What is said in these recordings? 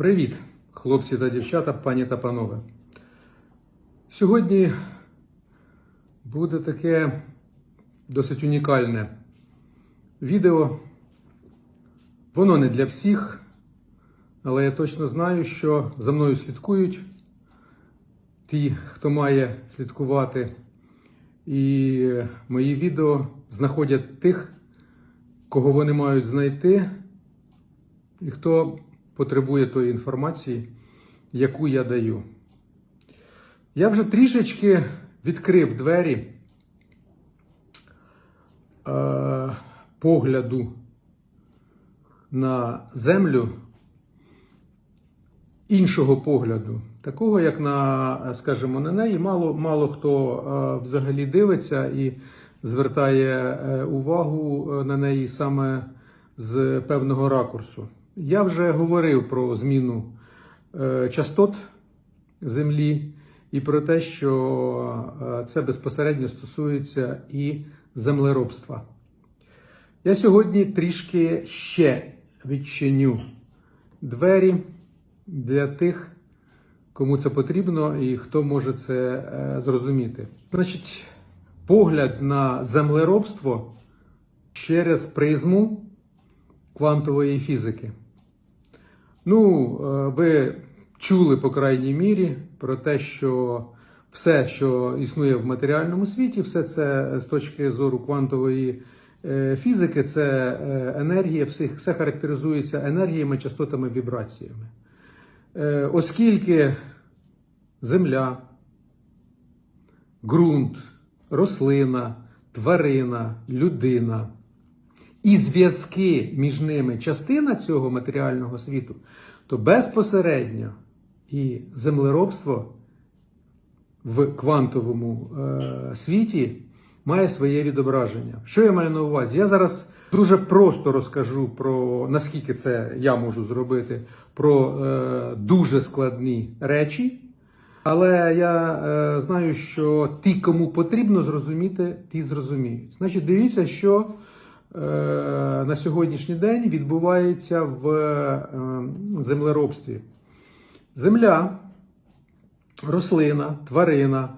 Привіт, хлопці та дівчата, пані та панове. Сьогодні буде таке досить унікальне відео. Воно не для всіх, але я точно знаю, що за мною слідкують ті, хто має слідкувати. І мої відео знаходять тих, кого вони мають знайти, і хто потребує тої інформації, яку я даю. Я вже трішечки відкрив двері е, погляду на землю іншого погляду, такого, як на, скажімо, на неї, мало, мало хто е, взагалі дивиться і звертає е, увагу е, на неї саме з певного ракурсу. Я вже говорив про зміну е, частот Землі і про те, що е, це безпосередньо стосується і землеробства. Я сьогодні трішки ще відчиню двері для тих, кому це потрібно і хто може це е, зрозуміти. Значить, погляд на землеробство через призму квантової фізики. Ну, е, ви чули, по крайній мірі, про те, що все, що існує в матеріальному світі, все це з точки зору квантової е, фізики, це е, енергія, все, характеризується енергіями, частотами, вібраціями. Оскільки земля, ґрунт, рослина, тварина, людина і зв'язки між ними частина цього матеріального світу, то безпосередньо і землеробство в квантовому е, світі має своє відображення. Що я маю на увазі? Я зараз дуже просто розкажу про наскільки це я можу зробити, про е, дуже складні речі. Але я е, знаю, що ті, кому потрібно зрозуміти, ті зрозуміють. Значить, дивіться, що на сьогоднішній день відбувається в е, землеробстві. Земля, рослина, тварина,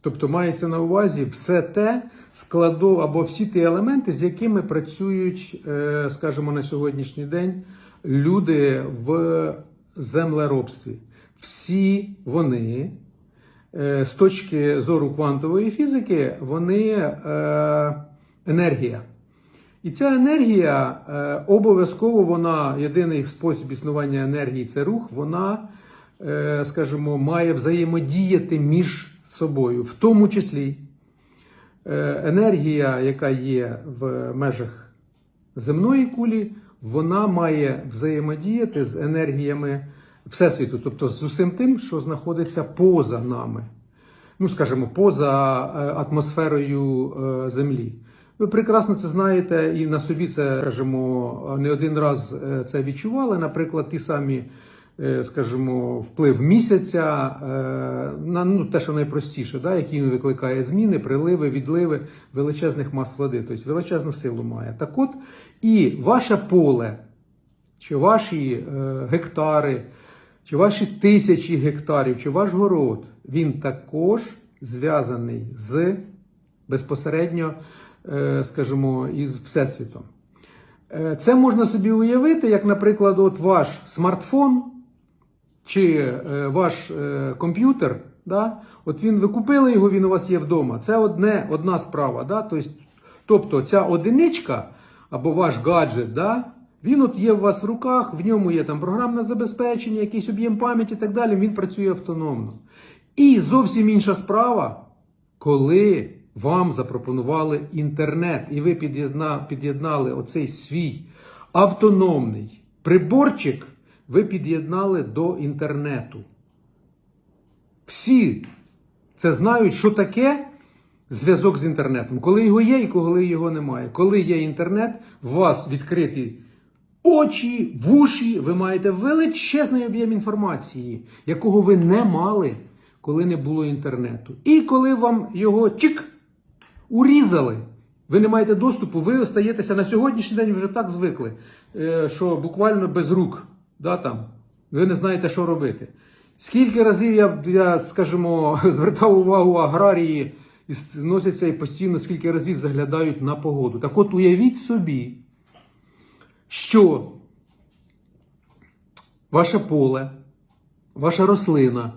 тобто мається на увазі все те складу або всі ті елементи, з якими працюють, е, скажімо, на сьогоднішній день люди в землеробстві. Всі вони, е, з точки зору квантової фізики, вони е, енергія. І ця енергія е, обов'язково вона, єдиний спосіб існування енергії це рух, вона, е, скажімо, має взаємодіяти між собою, в тому числі е, енергія, яка є в межах земної кулі, вона має взаємодіяти з енергіями Всесвіту, тобто з усім тим, що знаходиться поза нами, ну, скажімо, поза е, атмосферою Землі. Ви прекрасно це знаєте, і на собі це, скажімо, не один раз е, це відчували. Наприклад, ті самі, е, скажімо, вплив місяця е, на ну, те, що найпростіше, да, який він викликає зміни, приливи, відливи величезних мас води, тобто величезну силу має. Так от, і ваше поле, чи ваші гектари, чи ваші тисячі гектарів, чи ваш город, він також зв'язаний з безпосередньо, скажімо, із Всесвітом. Е, Це можна собі уявити, як, наприклад, от ваш смартфон чи е, ваш е, комп'ютер. Да? От він ви купили його, він у вас є вдома. Це одне, одна справа. Да? Тобто, тобто ця одиничка або ваш гаджет, да? він от є у вас в руках, в ньому є там програмне забезпечення, якийсь об'єм пам'яті і так далі, він працює автономно. І зовсім інша справа, коли вам запропонували інтернет, і ви під'єднали оцей свій автономний приборчик, ви під'єднали до інтернету. Всі це знають, що таке зв'язок з інтернетом. Коли його є і коли його немає. Коли є інтернет, у вас відкриті очі, вуші, ви маєте величезний об'єм інформації, якого ви не мали, коли не було інтернету. І коли вам його чик урізали, ви не маєте доступу, ви остаєтеся на сьогоднішній день вже так звикли, е, що буквально без рук. Да, там, ви не знаєте, що робити. Скільки разів я, я скажімо, звертав увагу аграрії і носяться і постійно, скільки разів заглядають на погоду. Так от уявіть собі, що ваше поле, ваша рослина,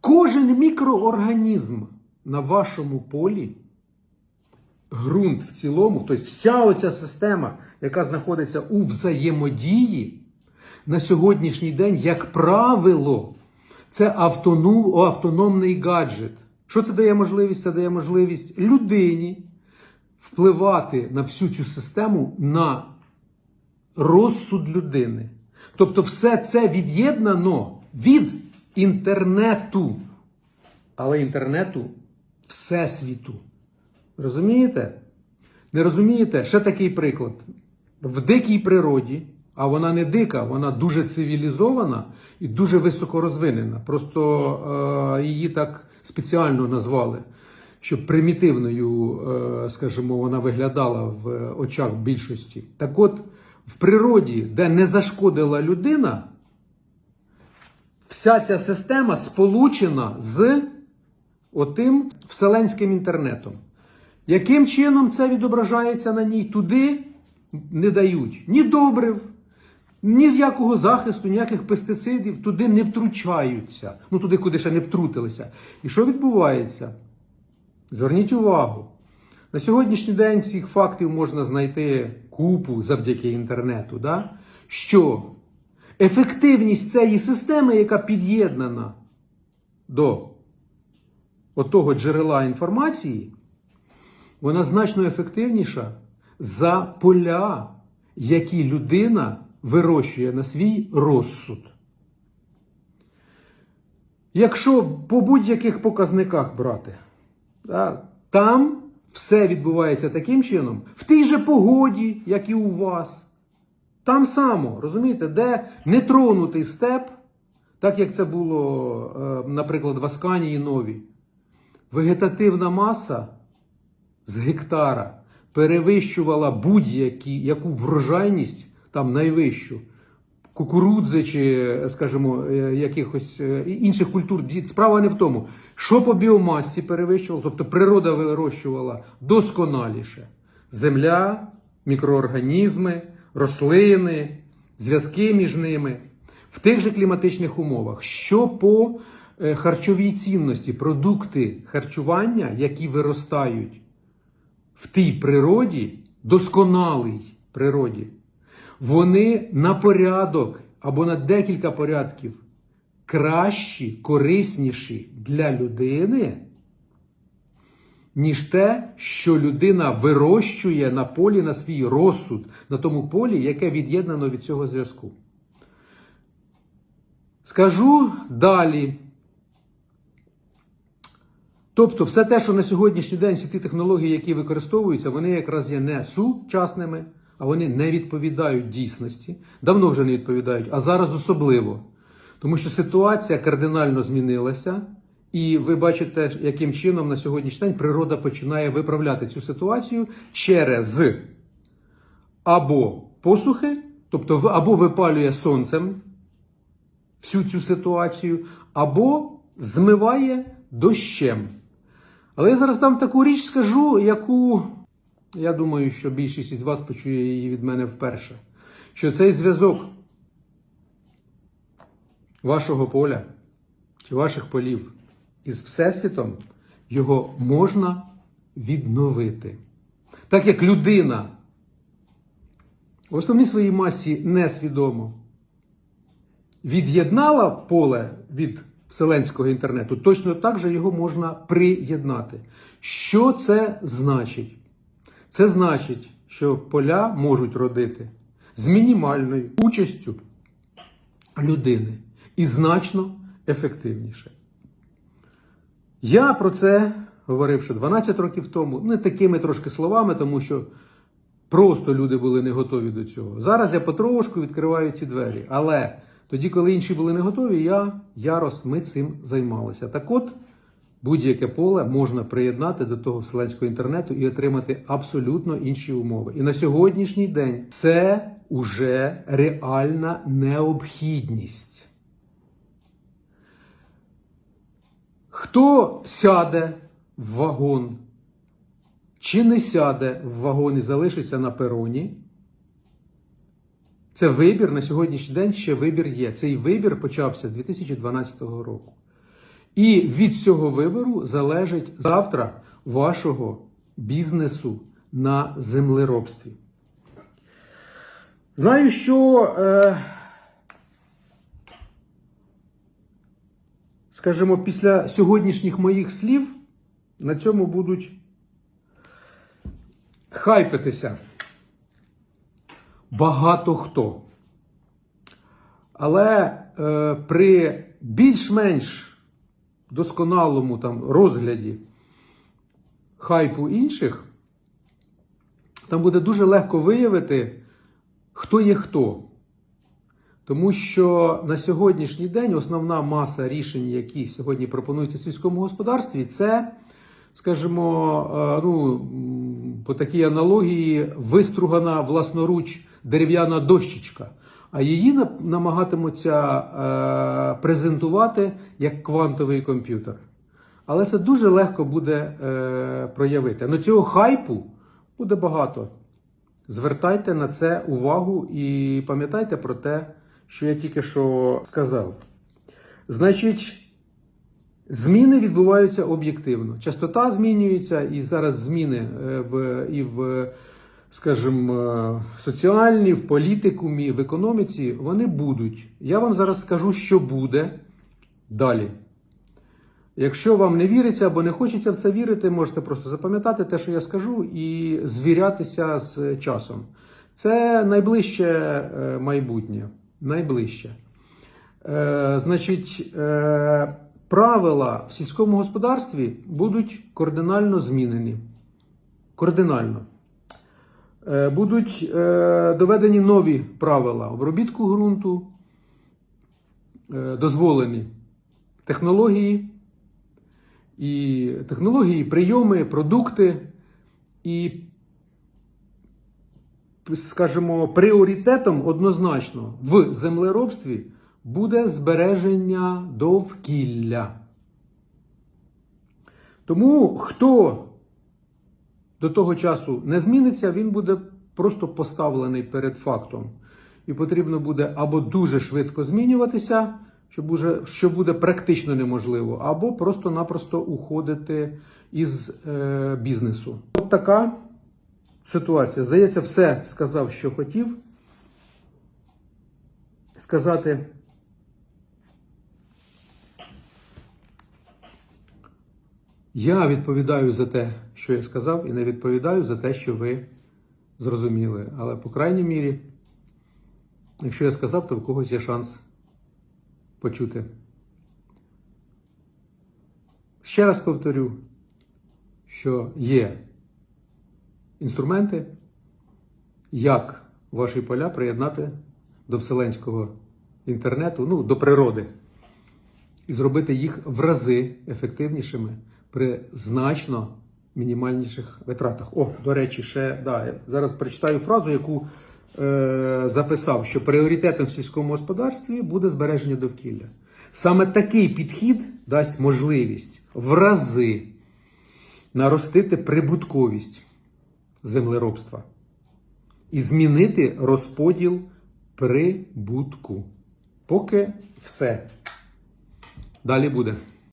кожен мікроорганізм на вашому полі, ґрунт в цілому, тобто вся оця система, яка знаходиться у взаємодії, на сьогоднішній день, як правило, це автоном, автономний гаджет. Що це дає можливість? Це дає можливість людині впливати на всю цю систему на розсуд людини. Тобто, все це від'єднано від інтернету. Але інтернету всесвіту. Розумієте? Не розумієте? Ще такий приклад. В дикій природі, а вона не дика, вона дуже цивілізована і дуже високорозвинена. Просто е, її так спеціально назвали, щоб примітивною, е, скажімо, вона виглядала в очах більшості. Так от, в природі, де не зашкодила людина, вся ця система сполучена з отим вселенським інтернетом. Яким чином це відображається на ній? Туди не дають ні добрив, ні з якого захисту, ніяких пестицидів туди не втручаються. Ну туди, куди ще не втрутилися. І що відбувається? Зверніть увагу. На сьогоднішній день цих фактів можна знайти купу завдяки інтернету, да? що ефективність цієї системи, яка під'єднана до отого джерела інформації, вона значно ефективніша за поля, які людина вирощує на свій розсуд. Якщо по будь-яких показниках брати, там все відбувається таким чином, в тій же погоді, як і у вас. Там само, розумієте, де нетронутий степ, так як це було, е, наприклад, в Асканії Новій, вегетативна маса з гектара перевищувала будь-яку врожайність, там найвищу, кукурудзи чи, скажімо, е, якихось е, інших культур. Справа не в тому, що по біомасі перевищувало, тобто природа вирощувала досконаліше. Земля, мікроорганізми, рослини, зв'язки між ними в тих же кліматичних умовах, що по е, харчовій цінності, продукти харчування, які виростають в тій природі, досконалій природі, вони на порядок або на декілька порядків кращі, корисніші для людини, ніж те, що людина вирощує на полі на свій розсуд, на тому полі, яке від'єднано від цього зв'язку. Скажу далі. Тобто, все те, що на сьогоднішній день всі ті технології, які використовуються, вони якраз є не сучасними, а вони не відповідають дійсності. Давно вже не відповідають, а зараз особливо. Тому що ситуація кардинально змінилася, і ви бачите, яким чином на сьогоднішній день природа починає виправляти цю ситуацію через або посухи, тобто або випалює сонцем всю цю ситуацію, або змиває дощем. Але я зараз там таку річ скажу, яку я думаю, що більшість із вас почує її від мене вперше. Що цей зв'язок вашого поля чи ваших полів із Всесвітом його можна відновити. Так як людина в основній своїй масі несвідомо від'єднала поле від вселенського інтернету, точно так же його можна приєднати. Що це значить? Це значить, що поля можуть родити з мінімальною участю людини і значно ефективніше. Я про це говорив ще 12 років тому, не такими трошки словами, тому що просто люди були не готові до цього. Зараз я потрошку відкриваю ці двері. Але тоді, коли інші були не готові, я, Ярос, ми цим займалися. Так от, будь-яке поле можна приєднати до того вселенського інтернету і отримати абсолютно інші умови. І на сьогоднішній день це уже реальна необхідність. Хто сяде в вагон чи не сяде в вагон і залишиться на пероні? Це вибір на сьогоднішній день ще вибір є. Цей вибір почався з 2012 року. І від цього вибору залежить завтра вашого бізнесу на землеробстві. Знаю, що, е, скажімо, після сьогоднішніх моїх слів на цьому будуть хайпитися багато хто. Але е, при більш-менш досконалому там розгляді хайпу інших, там буде дуже легко виявити, хто є хто. Тому що на сьогоднішній день основна маса рішень, які сьогодні пропонуються в сільському господарстві, це, скажімо, е, ну, по такій аналогії вистругана власноруч дерев'яна дощечка. А її намагатимуться е, презентувати як квантовий комп'ютер. Але це дуже легко буде е, проявити. Ну цього хайпу буде багато. Звертайте на це увагу і пам'ятайте про те, що я тільки що сказав. Значить, зміни відбуваються об'єктивно. Частота змінюється, і зараз зміни е, в, і в, скажімо, е, соціальній, в політикумі, в економіці, вони будуть. Я вам зараз скажу, що буде далі. Якщо вам не віриться або не хочеться в це вірити, можете просто запам'ятати те, що я скажу, і звірятися з часом. Це найближче е, майбутнє. Найближче. Е, значить, е, правила в сільському господарстві будуть кардинально змінені. Кардинально. Е, будуть е, доведені нові правила обробітку ґрунту, е, дозволені технології і технології, прийоми, продукти, і, скажімо, пріоритетом однозначно в землеробстві буде збереження довкілля. Тому хто до того часу не зміниться, він буде просто поставлений перед фактом. І потрібно буде або дуже швидко змінюватися, що буде, що буде практично неможливо, або просто-напросто уходити із е, бізнесу. От така ситуація. Здається, все сказав, що хотів сказати. Я відповідаю за те, що я сказав, і не відповідаю за те, що ви зрозуміли. Але, по крайній мірі, якщо я сказав, то в когось є шанс почути. Ще раз повторю, що є інструменти, як ваші поля приєднати до вселенського інтернету, ну, до природи, і зробити їх в рази ефективнішими при значно мінімальніших витратах. О, до речі, ще да, я зараз прочитаю фразу, яку е, записав, що пріоритетом в сільському господарстві буде збереження довкілля. Саме такий підхід дасть можливість в рази наростити прибутковість землеробства і змінити розподіл прибутку. Поки все. Далі буде.